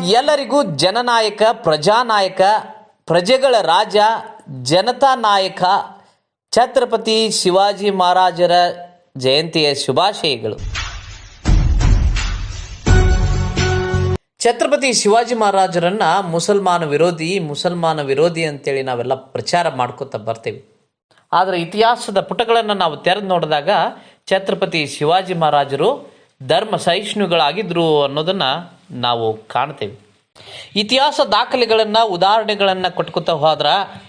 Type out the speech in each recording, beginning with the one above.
ಎಲ್ಲರಿಗೂ ಜನನಾಯಕ, ಪ್ರಜಾನಾಯಕ, ಪ್ರಜೆಗಳ ರಾಜ, ಜನತಾ ನಾಯಕ, ಛತ್ರಪತಿ ಶಿವಾಜಿ ಮಹಾರಾಜರ ಜಯಂತಿಯ ಶುಭಾಶಯಗಳು. ಛತ್ರಪತಿ ಶಿವಾಜಿ ಮಹಾರಾಜರನ್ನ ಮುಸಲ್ಮಾನ ವಿರೋಧಿ ಮುಸಲ್ಮಾನ ವಿರೋಧಿ ಅಂತೇಳಿ ನಾವೆಲ್ಲ ಪ್ರಚಾರ ಮಾಡ್ಕೋತಾ ಬರ್ತೀವಿ. ಆದರೆ ಇತಿಹಾಸದ ಪುಟಗಳನ್ನು ನಾವು ತೆರೆದು ನೋಡಿದಾಗ ಛತ್ರಪತಿ ಶಿವಾಜಿ ಮಹಾರಾಜರು ಧರ್ಮ ಸಹಿಷ್ಣುಗಳಾಗಿದ್ದರು ಅನ್ನೋದನ್ನು ನಾವು ಕಾಣ್ತೇವೆ. ಇತಿಹಾಸ ದಾಖಲೆಗಳನ್ನು, ಉದಾಹರಣೆಗಳನ್ನು ಕೊಟ್ಕೊತಾ ಹೋದ್ರೆ,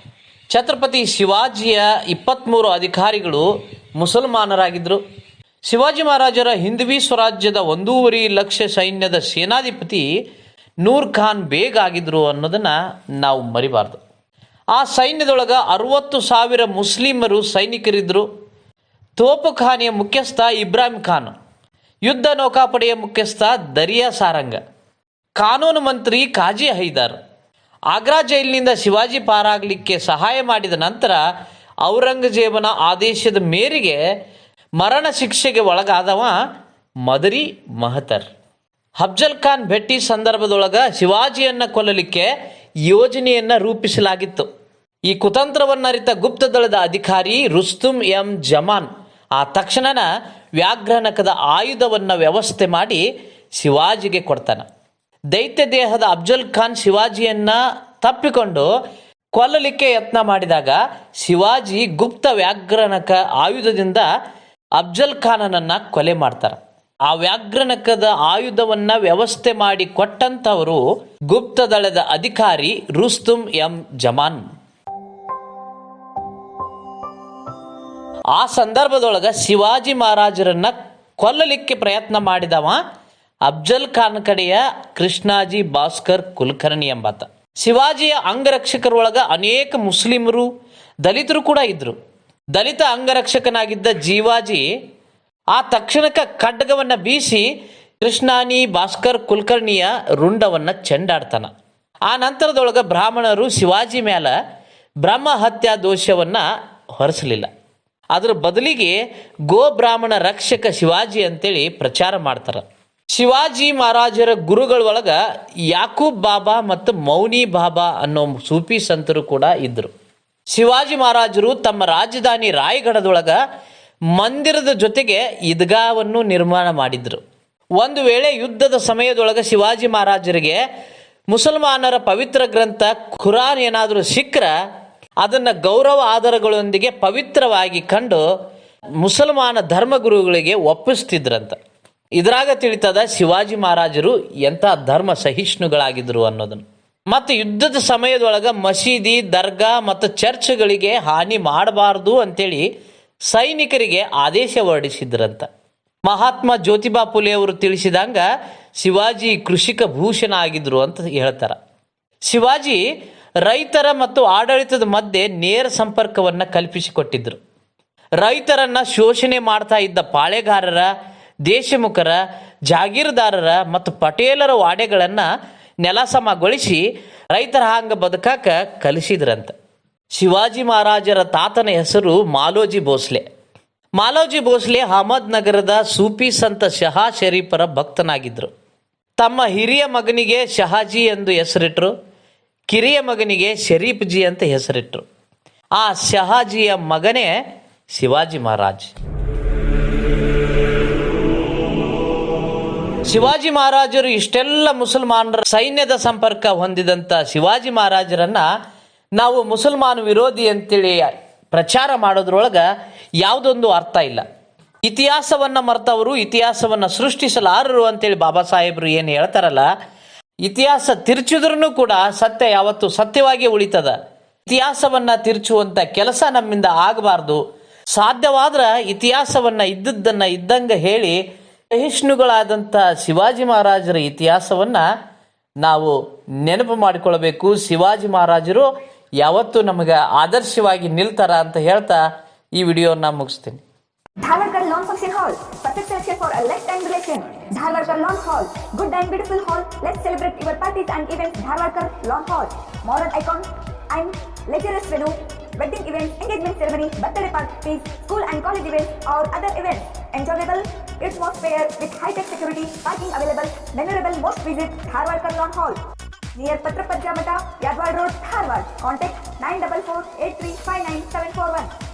ಛತ್ರಪತಿ ಶಿವಾಜಿಯ ಇಪ್ಪತ್ತ್ಮೂರು ಅಧಿಕಾರಿಗಳು ಮುಸಲ್ಮಾನರಾಗಿದ್ದರು ಶಿವಾಜಿ ಮಹಾರಾಜರ ಹಿಂದವಿ ಸ್ವರಾಜ್ಯದ ಒಂದೂವರೆ ಲಕ್ಷ ಸೈನ್ಯದ ಸೇನಾಧಿಪತಿ ನೂರ್ ಖಾನ್ ಬೇಗ ಆಗಿದ್ರು ಅನ್ನೋದನ್ನು ನಾವು ಮರಿಬಾರ್ದು. ಆ ಸೈನ್ಯದೊಳಗೆ ಅರುವತ್ತು ಸಾವಿರ ಮುಸ್ಲಿಮರು ಸೈನಿಕರಿದ್ದರು ತೋಪುಖಾನೆಯ ಮುಖ್ಯಸ್ಥ ಇಬ್ರಾಹಿಂ ಖಾನ್. ಯುದ್ಧ ನೌಕಾಪಡೆಯ ಮುಖ್ಯಸ್ಥ ದರಿಯಾ ಸಾರಂಗ. ಕಾನೂನು ಮಂತ್ರಿ ಕಾಜಿ ಹೈದಾರ್. ಆಗ್ರಾ ಜೈಲಿನಿಂದ ಶಿವಾಜಿ ಪಾರಾಗಲಿಕ್ಕೆ ಸಹಾಯ ಮಾಡಿದ ನಂತರ ಔರಂಗಜೇಬನ ಆದೇಶದ ಮೇರೆಗೆ ಮರಣ ಶಿಕ್ಷೆಗೆ ಒಳಗಾದವ ಮದರಿ ಮಹತರ್. ಅಫ್ಜಲ್ ಖಾನ್ ಭೇಟಿ ಸಂದರ್ಭದೊಳಗ ಶಿವಾಜಿಯನ್ನು ಕೊಲ್ಲಲಿಕ್ಕೆ ಯೋಜನೆಯನ್ನು ರೂಪಿಸಲಾಗಿತ್ತು. ಈ ಕುತಂತ್ರವನ್ನರಿತ ಗುಪ್ತದಳದ ಅಧಿಕಾರಿ ರುಸ್ತುಮ್ ಎಂ ಜಮಾನ್. ಆ ತಕ್ಷಣನ ವ್ಯಾಘ್ರನಕದ ಆಯುಧವನ್ನು ವ್ಯವಸ್ಥೆ ಮಾಡಿ ಶಿವಾಜಿಗೆ ಕೊಡ್ತಾನೆ. ದೈತ್ಯ ದೇಹದ ಅಫ್ಜಲ್ ಖಾನ್ ಶಿವಾಜಿಯನ್ನ ತಪ್ಪಿಕೊಂಡು ಕೊಲ್ಲಲಿಕ್ಕೆ ಯತ್ನ ಮಾಡಿದಾಗ ಶಿವಾಜಿ ಗುಪ್ತ ವ್ಯಾಘ್ರನಕ ಆಯುಧದಿಂದ ಅಫ್ಜಲ್ ಖಾನನನ್ನ ಕೊಲೆ ಮಾಡ್ತಾರೆ. ಆ ವ್ಯಾಘ್ರನಕದ ಆಯುಧವನ್ನ ವ್ಯವಸ್ಥೆ ಮಾಡಿ ಕೊಟ್ಟಂತವರು ಗುಪ್ತದಳದ ಅಧಿಕಾರಿ ರುಸ್ತುಮ್ ಎಂ ಜಮಾನ್. ಆ ಸಂದರ್ಭದೊಳಗೆ ಶಿವಾಜಿ ಮಹಾರಾಜರನ್ನ ಕೊಲ್ಲಲಿಕ್ಕೆ ಪ್ರಯತ್ನ ಮಾಡಿದವ ಅಫ್ಜಲ್ ಖಾನ್ ಕಡೆಯ ಕೃಷ್ಣಾಜಿ ಭಾಸ್ಕರ್ ಕುಲಕರ್ಣಿ ಎಂಬಾತ. ಶಿವಾಜಿಯ ಅಂಗರಕ್ಷಕರೊಳಗೆ ಅನೇಕ ಮುಸ್ಲಿಮರು, ದಲಿತರು ಕೂಡ ಇದ್ದರು ದಲಿತ ಅಂಗರಕ್ಷಕನಾಗಿದ್ದ ಜೀವಾಜಿ ಆ ತಕ್ಷಣಕ್ಕೆ ಖಡ್ಗವನ್ನು ಬೀಸಿ ಕೃಷ್ಣಾನಿ ಭಾಸ್ಕರ್ ಕುಲಕರ್ಣಿಯ ರುಂಡವನ್ನು ಚೆಂಡಾಡ್ತಾನ. ಆ ನಂತರದೊಳಗೆ ಬ್ರಾಹ್ಮಣರು ಶಿವಾಜಿ ಮೇಲೆ ಬ್ರಹ್ಮ ಹತ್ಯಾ ದೋಷವನ್ನ ಹೊರಿಸಲಿಲ್ಲ. ಅದರ ಬದಲಿಗೆ ಗೋ ಬ್ರಾಹ್ಮಣ ರಕ್ಷಕ ಶಿವಾಜಿ ಅಂತೇಳಿ ಪ್ರಚಾರ ಮಾಡ್ತಾರೆ. ಶಿವಾಜಿ ಮಹಾರಾಜರ ಗುರುಗಳ ಒಳಗ ಯಾಕೂಬ್ ಬಾಬಾ ಮತ್ತು ಮೌನಿ ಬಾಬಾ ಅನ್ನೋ ಸೂಫಿ ಸಂತರು ಕೂಡ ಇದ್ದರು ಶಿವಾಜಿ ಮಹಾರಾಜರು ತಮ್ಮ ರಾಜಧಾನಿ ರಾಯಗಢದೊಳಗ ಮಂದಿರದ ಜೊತೆಗೆ ಈದ್ಗಾವನ್ನು ನಿರ್ಮಾಣ ಮಾಡಿದ್ರು. ಒಂದು ವೇಳೆ ಯುದ್ಧದ ಸಮಯದೊಳಗೆ ಶಿವಾಜಿ ಮಹಾರಾಜರಿಗೆ ಮುಸಲ್ಮಾನರ ಪವಿತ್ರ ಗ್ರಂಥ ಖುರಾನ್ ಏನಾದರೂ ಸಿಕ್ಕರ ಅದನ್ನು ಗೌರವ ಆಧಾರಗಳೊಂದಿಗೆ ಪವಿತ್ರವಾಗಿ ಕಂಡು ಮುಸಲ್ಮಾನ ಧರ್ಮಗುರುಗಳಿಗೆ ಒಪ್ಪಿಸ್ತಿದ್ರಂತ. ಇದ್ರಾಗ ತಿಳಿತದ ಶಿವಾಜಿ ಮಹಾರಾಜರು ಎಂಥ ಧರ್ಮ ಸಹಿಷ್ಣುಗಳಾಗಿದ್ರು ಅನ್ನೋದನ್ನು. ಮತ್ತು ಯುದ್ಧದ ಸಮಯದೊಳಗೆ ಮಸೀದಿ, ದರ್ಗಾ ಮತ್ತು ಚರ್ಚ್ಗಳಿಗೆ ಹಾನಿ ಮಾಡಬಾರದು ಅಂತೇಳಿ ಸೈನಿಕರಿಗೆ ಆದೇಶ ಹೊರಡಿಸಿದ್ರಂತ. ಮಹಾತ್ಮ ಜ್ಯೋತಿಬಾ ಫುಲೆ ಅವರು ತಿಳಿಸಿದಂಗ ಶಿವಾಜಿ ಕೃಷಿಕ ಭೂಷಣ ಆಗಿದ್ರು ಅಂತ ಹೇಳ್ತಾರ. ಶಿವಾಜಿ ರೈತರ ಮತ್ತು ಆಡಳಿತದ ಮಧ್ಯೆ ನೇರ ಸಂಪರ್ಕವನ್ನು ಕಲ್ಪಿಸಿಕೊಟ್ಟಿದ್ರು. ರೈತರನ್ನ ಶೋಷಣೆ ಮಾಡ್ತಾ ಇದ್ದ ಪಾಳೆಗಾರರ, ದೇಶಮುಖರ, ಜಾಗೀರ್ದಾರರ ಮತ್ತು ಪಟೇಲರ ವಾಡೆಗಳನ್ನು ನೆಲಸಮಗೊಳಿಸಿ ರೈತರ ಹಾಂಗ ಬದುಕಾಕ ಕಲಿಸಿದ್ರಂತ. ಶಿವಾಜಿ ಮಹಾರಾಜರ ತಾತನ ಹೆಸರು ಮಾಲೋಜಿ ಭೋಸ್ಲೆ. ಮಾಲೋಜಿ ಭೋಸ್ಲೆ ಅಹಮದ್ ನಗರದ ಸೂಫಿ ಸಂತ ಶಹಾ ಶರೀಫರ ಭಕ್ತನಾಗಿದ್ದರು ತಮ್ಮ ಹಿರಿಯ ಮಗನಿಗೆ ಶಹಾಜಿ ಎಂದು ಹೆಸರಿಟ್ರು. ಕಿರಿಯ ಮಗನಿಗೆ ಶರೀಫ್ ಜಿ ಅಂತ ಹೆಸರಿಟ್ಟರು ಆ ಶಹಾಜಿಯ ಮಗನೇ ಶಿವಾಜಿ ಮಹಾರಾಜ್. ಶಿವಾಜಿ ಮಹಾರಾಜರು ಇಷ್ಟೆಲ್ಲ ಮುಸಲ್ಮಾನರ ಸೈನ್ಯದ ಸಂಪರ್ಕ ಹೊಂದಿದಂಥ ಶಿವಾಜಿ ಮಹಾರಾಜರನ್ನ ನಾವು ಮುಸಲ್ಮಾನ ವಿರೋಧಿ ಅಂತೇಳಿ ಪ್ರಚಾರ ಮಾಡೋದ್ರೊಳಗೆ ಯಾವುದೊಂದು ಅರ್ಥ ಇಲ್ಲ. ಇತಿಹಾಸವನ್ನು ಮರ್ತವರು ಇತಿಹಾಸವನ್ನು ಸೃಷ್ಟಿಸಲಾರರು ಅಂತೇಳಿ ಬಾಬಾ ಸಾಹೇಬರು ಏನು ಹೇಳ್ತಾರಲ್ಲ ಇತಿಹಾಸ ತಿರುಚಿದ್ರೂ ಕೂಡ ಸತ್ಯ ಯಾವತ್ತು ಸತ್ಯವಾಗಿ ಉಳಿತದ. ಇತಿಹಾಸವನ್ನ ತಿರುಚುವಂತ ಕೆಲಸ ನಮ್ಮಿಂದ ಆಗಬಾರ್ದು. ಸಾಧ್ಯವಾದ್ರ ಇತಿಹಾಸವನ್ನ ಇದ್ದದ್ದನ್ನ ಇದ್ದಂಗೆ ಹೇಳಿ ಸಹಿಷ್ಣುಗಳಾದಂಥ ಶಿವಾಜಿ ಮಹಾರಾಜರ ಇತಿಹಾಸವನ್ನ ನಾವು ನೆನಪು ಮಾಡಿಕೊಳ್ಬೇಕು. ಶಿವಾಜಿ ಮಹಾರಾಜರು ಯಾವತ್ತು ನಮಗೆ ಆದರ್ಶವಾಗಿ ನಿಲ್ತಾರ ಅಂತ ಹೇಳ್ತಾ ಈ ವಿಡಿಯೋನ ಮುಗಿಸ್ತೀನಿ. धारवाड़ का long function hall perfect selection for a late time relation Dharwad का hall good and beautiful hall let's celebrate your parties and events Dharwad का long hall modern icon and luxurious venue wedding event engagement ceremony birthday party school and college event और other event enjoyable it's most fair with high tech security parking available memorable most visit Dharwad का hall near पत्र पत्रा Yadwad road Dharwad contact nine double four eight three five nine seven four one